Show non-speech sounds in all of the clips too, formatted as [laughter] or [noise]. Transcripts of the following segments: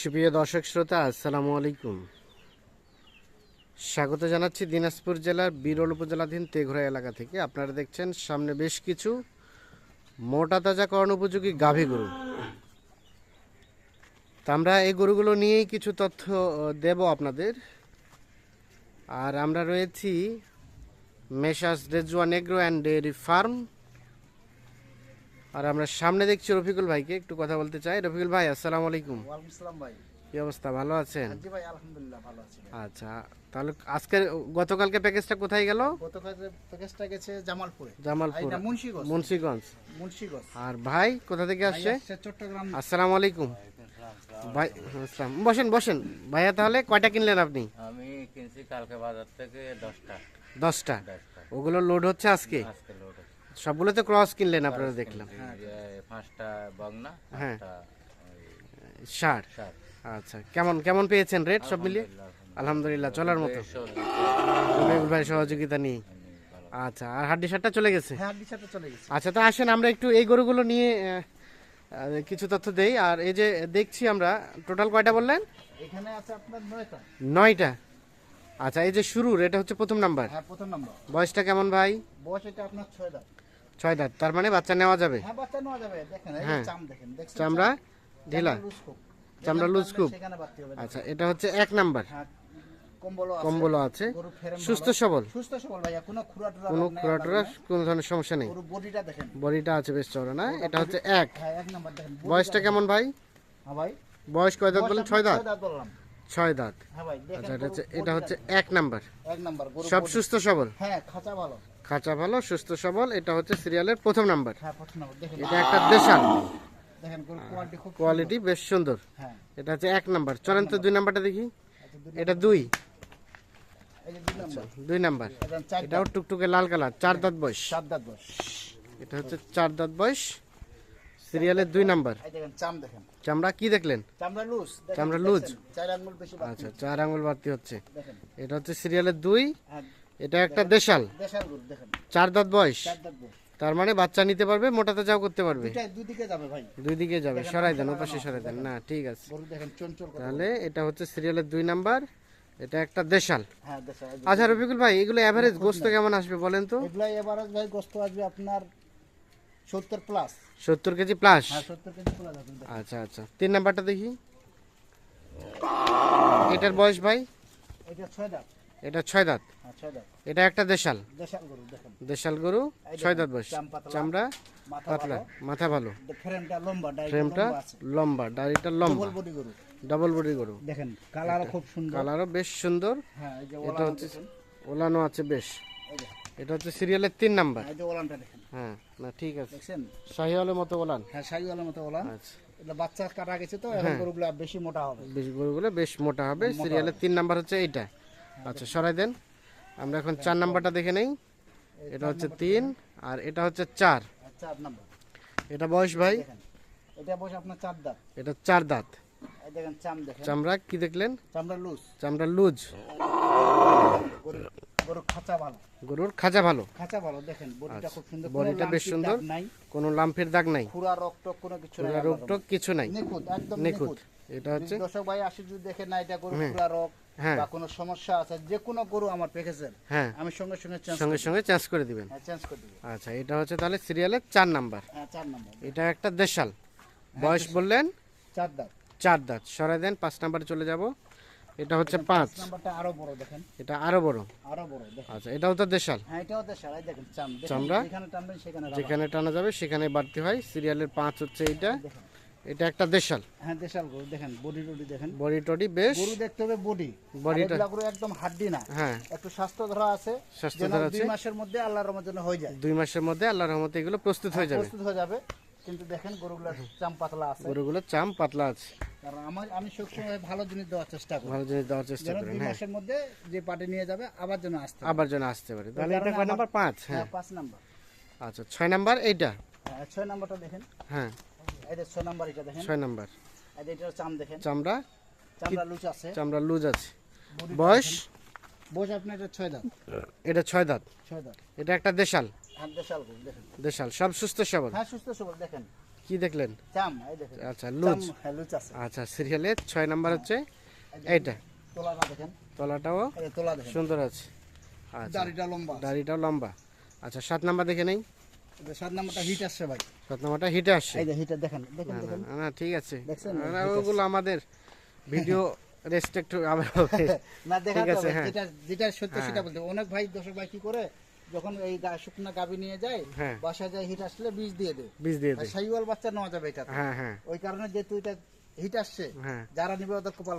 সুপ্রিয় দর্শক শ্রোতা, আসসালামু আলাইকুম। স্বাগত জানাচ্ছি দিনাজপুর জেলার বিরল উপজেলাধীন তেঘরা এলাকা থেকে। আপনারা দেখছেন, সামনে বেশ কিছু মোটা তাজা করণ উপযোগী গাভী গরু। তা আমরা এই গরুগুলো নিয়েই কিছু তথ্য দেব আপনাদের। আর আমরা রয়েছি মেশাস রেজুয়া নেগ্রো অ্যান্ড ডেয়ারি ফার্ম। আর আমরা সামনে দেখছি রফিকুল ভাইকে একটু কথা বলতে চাই। রফিকুল ভাই আসসালামু আলাইকুম। ভাই। কি অবস্থা ভালো আছেন? ভাই আলহামদুলিল্লাহ ভালো আছি আচ্ছা তাহলে আজকের গতকালকে প্যাকেজটা কোথায় গেল? প্যাকেজটা গেছে জামালপুরে। জামালপুর। মুন্সিগঞ্জ। মুন্সিগঞ্জ। মুন্সিগঞ্জ। আর ভাই কোথা থেকে আসছে? চট্টগ্রাম। আসসালামু আলাইকুম। ভাই আসসালাম। বসেন বসেন। ভাইয়া তাহলে কয়টা কিনলেন আপনি? আমি কিনছি কালকে বাজার থেকে দশটা। দশটা। ওগুলো লোড হচ্ছে আজকে? আজকে সবগুলো তো ক্রস কিনলেন আপনারা দেখলাম। পাঁচটা বগনা হ্যাঁ। ষাট। আচ্ছা কেমন কেমন পেয়েছেন রেট সব মিলিয়ে? আলহামদুলিল্লাহ চলার মতো। রবিউল ভাই সহযোগিতা নিয়ে। আচ্ছা আর হাড্ডি সারটা চলে গেছে? হ্যাঁ দিশাতে চলে গেছে। আচ্ছা তো আসেন আমরা একটু এই গরুগুলো নিয়ে কিছু তথ্য দেই। আর এই যে দেখছি আমরা টোটাল কয়টা বললেন? এখানে আছে আপনার নয়টা। নয়টা। আচ্ছা এই যে শুরুর এটা হচ্ছে প্রথম নাম্বার। হ্যাঁ প্রথম নম্বর। বয়সটা কেমন ভাই? বয়স এটা আপনার ছয় দাঁত। ছয় দাঁত তার মানে বাচ্চা নেওয়া যাবে? হ্যাঁ বাচ্চা নেওয়া যাবে দেখেন এই হ্যাঁ। চাম দেখেন দেখছেন চামড়া ঢিলা। চামড়া লুজ খুব। আচ্ছা এটা হচ্ছে এক নাম্বার। হ্যাঁ কম্বলও আছে সুস্থ। সবল? সুস্থ সবল ভাইয়া কোনো খুরাটুরা কোনো খুরাটুরা কোনো ধরনের সমস্যা নেই। বডিটা দেখেন। বডিটা আছে বেশ চড়া না? এটা হচ্ছে এক। হ্যাঁ এক নাম্বার দেখেন। বয়সটা কেমন ভাই? হ্যাঁ ভাই। বয়স কয় দাঁত বলেন বয়স ছয় দাঁত? আপনার ছয় দাঁত বললাম। ছয় দাঁত। হ্যাঁ আচ্ছা এটা হচ্ছে এটা হচ্ছে এক নাম্বার। এক নাম্বার সব সুস্থ সবল? হ্যাঁ খাঁচা ভালো। খাঁচা ভালো সুস্থ সবল এটা হচ্ছে সিরিয়ালের প্রথম নাম্বার। হ্যাঁ এটা একটা দেশাল। কোয়ালিটি বেশ সুন্দর। এটা হচ্ছে এক নাম্বার। চলেন তো দুই নাম্বারটা দেখি। আচ্ছা, এটা দুই। দুই নাম্বার। চার এটাও টুকটুকে লাল কালার চার দাঁত বয়স। দাঁত বয়স। এটা হচ্ছে চার দাঁত বয়স। সিরিয়ালের দুই নাম্বার। চাম দেখেন। চামড়া কি দেখলেন? চামড়া লুজ চামড়া লুজ? চার আঙ্গুল বেশি আচ্ছা চার আঙুল বাড়তি হচ্ছে। এটা হচ্ছে সিরিয়ালের দুই। হ্যাঁ এটা একটা দেশাল। দেশাল দেখেন। চার দাঁত বয়স। তার মানে বাচ্চা নিতে পারবে মোটাতে যাও করতে পারবে। দুই দিকে যাবে ভাই। দুই দিকে যাবে। সরাই দেন ওপাশে সরাই দেন। না ঠিক আছে। তাহলে এটা হচ্ছে সিরিয়ালের দুই নাম্বার। এটা একটা দেশাল। হ্যাঁ আচ্ছা রফিকুল ভাই এগুলো এভারেজ গোস্ত কেমন আসবে বলেন তো? এগুলা এবারে ভাই গোস্ত আসবে আপনার সত্তর প্লাস সত্তর কেজি প্লাস হ্যাঁ সত্তর কেজি প্লাস আচ্ছা আচ্ছা। তিন নাম্বারটা দেখি। এটার বয়স ভাই? এটা ছয় দাঁত। এটা ছয় দাঁত। হ্যাঁ ছয় দাঁত। এটা একটা দেশাল। দেশাল গরু দেখেন। দেশাল গরু এই ছয় দাঁত বয়স। চামড়া মাথা পাতলা মাথা ভালো। ফ্রেমটা লম্বা ডাইরেক্ট ফ্রেমটা লম্বা আছে। লম্বা ডবল বডি গরু। ডবল বডি গরু। দেখেন কালার খুব সুন্দর। কালারও বেশ সুন্দর। হ্যাঁ এটা ওলান হচ্ছে ওলানো আছে বেশ। এই এটা হচ্ছে সিরিয়ালের তিন নাম্বার। এই যে ওলানটা দেখেন। হ্যাঁ না ঠিক আছে। দেখছেন? শাহিওয়ালের মতো ওলান? হ্যাঁ শাহিওয়ালার মতো ওলান। আচ্ছা। এটা বাচ্চা কাটা গেছে তো হ্যাঁ। এখন গরুগুলো বেশি মোটা হবে। বেশ গরুগুলো বেশ মোটা হবে। সিরিয়ালের তিন নাম্বার হচ্ছে এইটা। আচ্ছা সরাই দেন। আমরা এখন চার নাম্বারটা দেখে নেই। এটা হচ্ছে তিন আর এটা হচ্ছে চার। চার নাম্বার। এটা বয়স ভাই? এটা বসে আপনার চার দাঁত। এটা চার দাঁত। দেখেন চামড়া কি দেখলেন? চামড়া লুজ। চামড়া লুজ। খাঁচা ভালো। গরুর খাঁচা ভালো। খাঁচা ভালো দেখেন বডিটা খুব সুন্দর। আচ্ছা, বডিটা বেশ সুন্দর। দাগ নাই। কোনো লাম্পের দাগ নাই। খুরা রক্ত কোনো কিছু নাই রোগ কিছু নাই। নিখুঁত একদম নিখুঁত। নিখুঁত। এটা হচ্ছে দর্শক ভাই আসি যদি দেখে না এটা গরু হ্যাঁ। খুরা হ্যাঁ। বা কোনো সমস্যা আছে যে কোনো গরু আমার প্যাকেজের হ্যাঁ। আমি সঙ্গে সঙ্গে চেঞ্জ সঙ্গে সঙ্গে চেঞ্জ করে দিবেন। হ্যাঁ চেঞ্জ করে দিব। আচ্ছা এটা হচ্ছে তাহলে সিরিয়ালের চার নাম্বার। হ্যাঁ চার নম্বর। এটা একটা দেশাল। বয়স বললেন? চার দাঁত। চার দাঁত। সরাই দেন পাঁচ নাম্বারে চলে যাব। এটা হচ্ছে পাঁচ। নাম্বারটা আরও বড় দেখেন। এটা আরও বড়। আরও বড় দেখেন। আচ্ছা এটাও তো দেশাল। হ্যাঁ এটাও দেখেন চামড়া? যেখানে টানবেন সেখানে যেখানে টানা যাবে সেখানে বাড়তি হয়। সিরিয়ালের পাঁচ হচ্ছে দেখেন এটা একটা দেশাল। হ্যাঁ দেশাল গরু দেখেন বডি টডি দেখেন। বডি টডি বেশ। গরু দেখতে হবে বডি বডিটা- গরু একদম হাড্ডি না। হ্যাঁ। একটু স্বাস্থ্য ধরা আছে স্বাস্থ্য ধরা দুই মাসের মধ্যে আল্লাহর রহমতের জন্য হয়ে যায়। দুই মাসের মধ্যে আল্লাহর রহমতে এগুলো প্রস্তুত হয়ে যাবে। প্রস্তুত হয়ে যাবে। কিন্তু দেখেন গরুগুলো চাম পাতলা আছে। গরুগুলো চাম পাতলা আছে। কারণ আমার আমি সবসময় ভালো জিনিস দেওয়ার চেষ্টা করি। ভালো জিনিস দেওয়ার চেষ্টা দুই হ্যাঁ। মাসের মধ্যে যে পার্টি নিয়ে যাবে আবার যেন আসতে আবার যেন আসতে পারে। তাহলে এটা কয় নাম্বার? পাঁচ হ্যাঁ। হ্যাঁ পাঁচ নাম্বার। আচ্ছা ছয় নাম্বার এইটা? হ্যাঁ, ছয় নাম্বারটা দেখেন। হ্যাঁ। যে ছয় নাম্বার এটা দেখেন। ছয় নাম্বার। এই যে এটার চাম দেখেন। চামড়া? চামড়া লুজ আছে। চামড়া লুজ আছে। বয়স? বয়স আপনার এটা ছয় দাঁত। এটা ছয় দাঁত। ছয় দাঁত। এটা একটা দেশাল। হ্যাঁ দেশাল দেখেন। দেশাল সব সুস্থ সবল? হ্যাঁ সুস্থ সবল দেখেন। কি দেখলেন? চাম এই দেখেন। আচ্ছা লুজ। হ্যাঁ লুজ আছে। আচ্ছা সিরিয়ালের ছয় নাম্বার হচ্ছে এইটা। তোলাটা দেখেন। তলাটাও তোলা দেখেন। সুন্দর আছে। আচ্ছা দাড়িটা লম্বা। দাড়িটাও লম্বা। আচ্ছা সাত নাম্বার দেখে নেই? সাত নাম্বারটা হিট আসছে ভাই। সাত নাম্বারটা হিটে আসছে। এই যে হিটে দেখেন দেখেন দেখেন না, না ঠিক আছে। না, ওগুলো আমাদের ভিডিও রেস্ট্রিক্ট [laughs] না দেখা হ্যাঁ। যেটা যেটা সত্য হ্যাঁ। সেটা বলতে অনেক ভাই দর্শক ভাই কি করে? যখন এই শুকনা গাবি নিয়ে যায় হ্যাঁ। বাসায় যায় হিট আসলে বীজ দিয়ে দেয়। বীজ দিয়ে দেয়। সাইওয়াল বাচ্চা নেওয়া যাবে এটা হ্যাঁ হ্যাঁ। ওই কারণে যেহেতু এটা হিট আসছে হ্যাঁ। যারা নিবে ওদের কপাল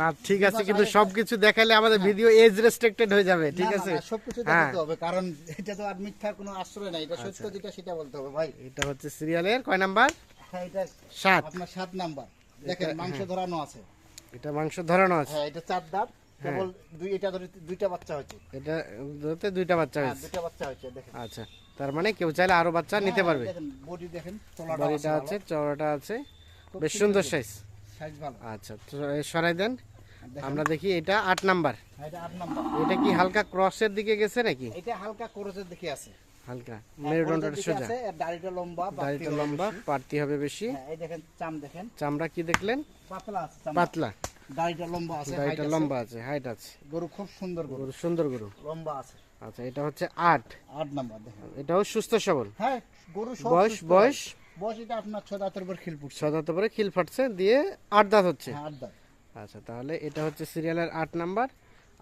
না ঠিক আছে কিন্তু সবকিছু দেখালে আমাদের ভিডিও এজ রেস্ট্রিক্টেড হয়ে যাবে ঠিক আছে? সবকিছু হ্যাঁ। দেখাতে হবে কারণ এটা তো আর মিথ্যার কোনো আশ্রয় নাই। এটা সত্য যেটা সেটা বলতে হবে ভাই। এটা হচ্ছে সিরিয়ালের কয় নাম্বার? হ্যাঁ এটা সাত। আপনার সাত নাম্বার। দেখেন মাংস ধরানো আছে। এটা মাংস ধরানো আছে। হ্যাঁ এটা চার দাঁত। কেবল দুই এটা ধরে দুইটা বাচ্চা হয়েছে। এটা ধরতে দুইটা বাচ্চা হ্যাঁ হয়েছে। দুইটা বাচ্চা হয়েছে দেখেন। আচ্ছা তার মানে কেউ চাইলে আরও বাচ্চা নিতে পারবে। দেখেন বডি দেখেন বডিটা আছে চওড়াটা আছে। বেশ সুন্দর সাইজ সাইজ ভালো। আচ্ছা সরাই দেন। আমরা দেখি এটা আট নাম্বার। হ্যাঁ, এটা আট নাম্বার। এটা কি হালকা ক্রসের দিকে গেছে নাকি? এটা হালকা করজের দিকে আছে। হালকা। হ্যাঁ, মেরুদণ্ডটা সোজা। দাড়িটা লম্বা দাড়িটা লম্বা। পার্তি হবে বেশি। হ্যাঁ, এই দেখেন চাম দেখেন। চামড়া কি দেখলেন? পাতলা আছে পাতলা। দাড়িটা লম্বা আছে দাড়িটা লম্বা আছে হাইট আছে। গরু খুব সুন্দর গরু। গরু সুন্দর গরু। লম্বা আছে। আচ্ছা এটা হচ্ছে আট। আট নাম্বার দেখেন। এটাও সুস্থ সবল। হ্যাঁ গরু সব বয়স বয়স? বয়স এটা আপনার দাঁতের উপর খিল পরে খিল ফাটছে দিয়ে আট দাঁত হচ্ছে। হ্যাঁ আট দাঁত। আচ্ছা তাহলে এটা হচ্ছে সিরিয়ালের আট নাম্বার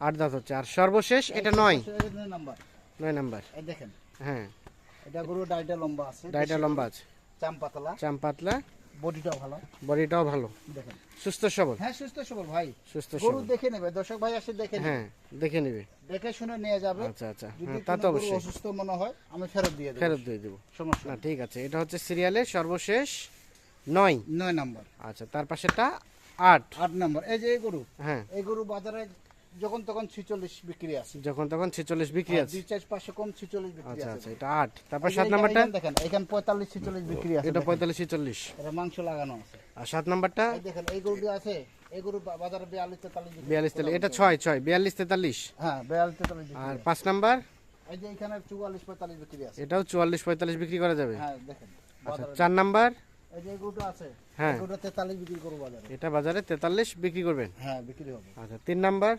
আট দাঁত হচ্ছে। আর সর্বশেষ এটা নয়। এটা নয় নাম্বার। নয় নাম্বার। এই দেখেন। হ্যাঁ। এটা গরু ডাইটা লম্বা আছে। ডাইটা লম্বা আছে। চাম পাতলা। চাম পাতলা। বডিটাও ভালো। বডিটাও ভালো। দেখেন। সুস্থ সবল। হ্যাঁ সুস্থ সবল ভাই। সুস্থ গরু দেখে নেবে দর্শক ভাই আসে দেখে হ্যাঁ দেখে নিবে। দেখে শুনে নিয়ে যাবে। আচ্ছা আচ্ছা। হ্যাঁ তা তো অবশ্যই। অসুস্থ মনে হয় আমি ফেরত দিয়ে দেবো। ফেরত দিয়ে দেবো। সমস্যা না ঠিক আছে। এটা হচ্ছে সিরিয়ালের সর্বশেষ নয়। নয় নাম্বার। আচ্ছা তার পাশেটা আট। আট নাম্বার। এই যে এই গরু। হ্যাঁ। এই গরু বাজারে যখন তখন ছিচল্লিশ বিক্রি আছে। যখন তখন ছেচল্লিশ বিক্রি আছে। দুই চার কম ছিচল্লিশ বিক্রি আচ্ছা আছে। আচ্ছা এটা আট। তারপর নাম্বারটা? দেখেন এখানে বিক্রি আছে এটা দেখেন। পঁয়তাল্লিশ ছেচল্লিশ। এটা মাংস লাগানো আছে। আর সাত নাম্বারটা? এই দেখেন এই গরু যে আছে এই গরু বাজারে বিয়াল্লিশ তেতাল্লিশ বিক্রি বিয়াল্লিশ আছে। তেতাল্লিশ এটা ছয় ছয় বিয়াল্লিশ তেতাল্লিশ। হ্যাঁ বিয়াল্লিশ তেতাল্লিশ বিক্রি আর আছে। পাঁচ নাম্বার? এই যে এখানে চুয়াল্লিশ পঁয়তাল্লিশ বিক্রি আছে। এটাও চুয়াল্লিশ পঁয়তাল্লিশ বিক্রি করা যাবে। হ্যাঁ দেখেন আচ্ছা চার নাম্বার? এই যে গরুটা আছে হ্যাঁ। গরুটা তেতাল্লিশ বিক্রি করব বাজারে। এটা বাজারে তেতাল্লিশ বিক্রি করবেন। হ্যাঁ বিক্রি হবে। আচ্ছা তিন নাম্বার?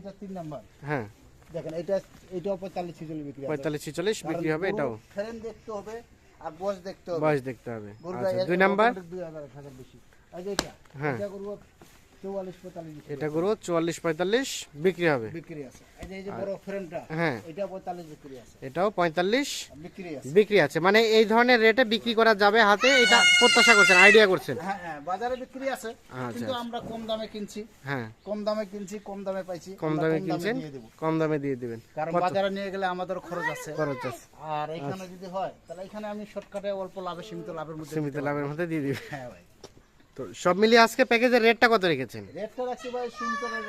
এটা তিন নাম্বার। হ্যাঁ। দেখেন এটা এটাও পঁয়তাল্লিশ ছিচল্লিশ বিক্রি পঁয়তাল্লিশ ছিচল্লিশ বিক্রি হবে এটাও। ফ্রেন দেখতে হবে আর বয়স দেখতে হবে। বয়স দেখতে হবে। দুই নাম্বার। আচ্ছা, দুই হাজার বেশি। হ্যাঁ। এটা করব এটা গরু 44 45 বিক্রি হবে। হ্যাঁ। এটাও 45 বিক্রি আছে। মানে এই ধরনের রেটে বিক্রি করা যাবে হাতে এটা প্রত্যাশা করছেন আইডিয়া করছেন? হ্যাঁ, হ্যাঁ, বাজারে বিক্রি আছে আচ্ছা, কিন্তু আচ্ছা। আমরা কম দামে কিনছি। হ্যাঁ। কম দামে কিনছি কম দামে পাইছি কম দামে কিনছেন কম দামে দিয়ে দিবেন। কারণ বাজারে নিয়ে গেলে আমাদের খরচ আছে। খরচ আছে। আর এখানে আচ্ছা। যদি হয় তাহলে এখানে আমি শর্টকাটে অল্প লাভে সীমিত লাভের মধ্যে সীমিত লাভের মধ্যে দিয়ে দিবেন। হ্যাঁ ভাই। তো সব মিলিয়ে আজকে প্যাকেজের রেটটা কত রেখেছেন? রেটটা রাখছি ভাই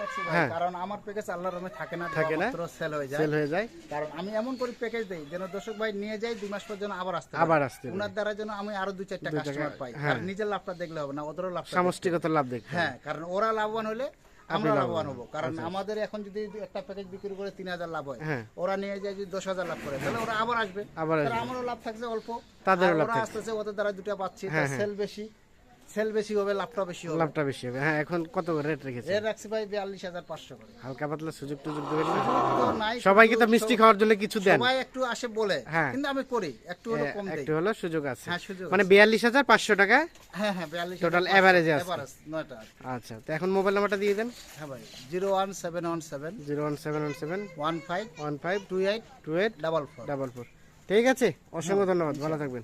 রাখছি ভাই হ্যাঁ। কারণ আমার প্যাকেজ আল্লাহর রহমতে থাকে না থাকে না? সেল হয়ে যায়। সেল হয়ে যায়। কারণ আমি এমন করে প্যাকেজ দেই যেন দর্শক ভাই নিয়ে যাই দুই মাস পর যেন আবার আসতে আবার আসতে ওনার দ্বারা যেন আমি আরও দুই চারটা কাস্টমার পাই। হ্যাঁ। আর নিজের লাভটা দেখলে হবে না ওদেরও লাভ সামষ্টিগত লাভ দেখতে হ্যাঁ কারণ ওরা লাভবান হলে আমরা লাভবান হব। কারণ আমাদের এখন যদি একটা প্যাকেজ বিক্রি করে তিন হাজার লাভ হয় হ্যাঁ। ওরা নিয়ে যায় যদি দশ হাজার লাভ করে তাহলে ওরা আবার আসবে। আবার আমারও লাভ থাকছে অল্প তাদেরও আর লাভ আসতেছে ওদের দ্বারা দুটা পাচ্ছি হ্যাঁ, হ্যাঁ। সেল বেশি। সেল বেশি হবে লাভটা বেশি হবে। লাভটা বেশি হবে। হ্যাঁ এখন কত রেট রেখেছেন? রেট রাখছি ভাই বিয়াল্লিশ হাজার পাঁচশো করে। হালকা পাতলা সুযোগ টুযোগ দেবেন না? সবাইকে তো মিষ্টি খাওয়ার জন্য কিছু দেন। সবাই একটু আসে বলে হ্যাঁ। কিন্তু আমি করি একটু হলো কম দেই। একটু হলো সুযোগ আছে। হ্যাঁ, সুযোগ মানে বিয়াল্লিশ হাজার পাঁচশো টাকা? হ্যাঁ হ্যাঁ বিয়াল্লিশ Total average আছে। এভারেজ আচ্ছা তো এখন মোবাইল নাম্বারটা দিয়ে দেন। হ্যাঁ ভাই zero one seven one seven zero one seven one seven one five one five two eight two eight double four double four ঠিক আছে অসংখ্য ধন্যবাদ ভালো থাকবেন।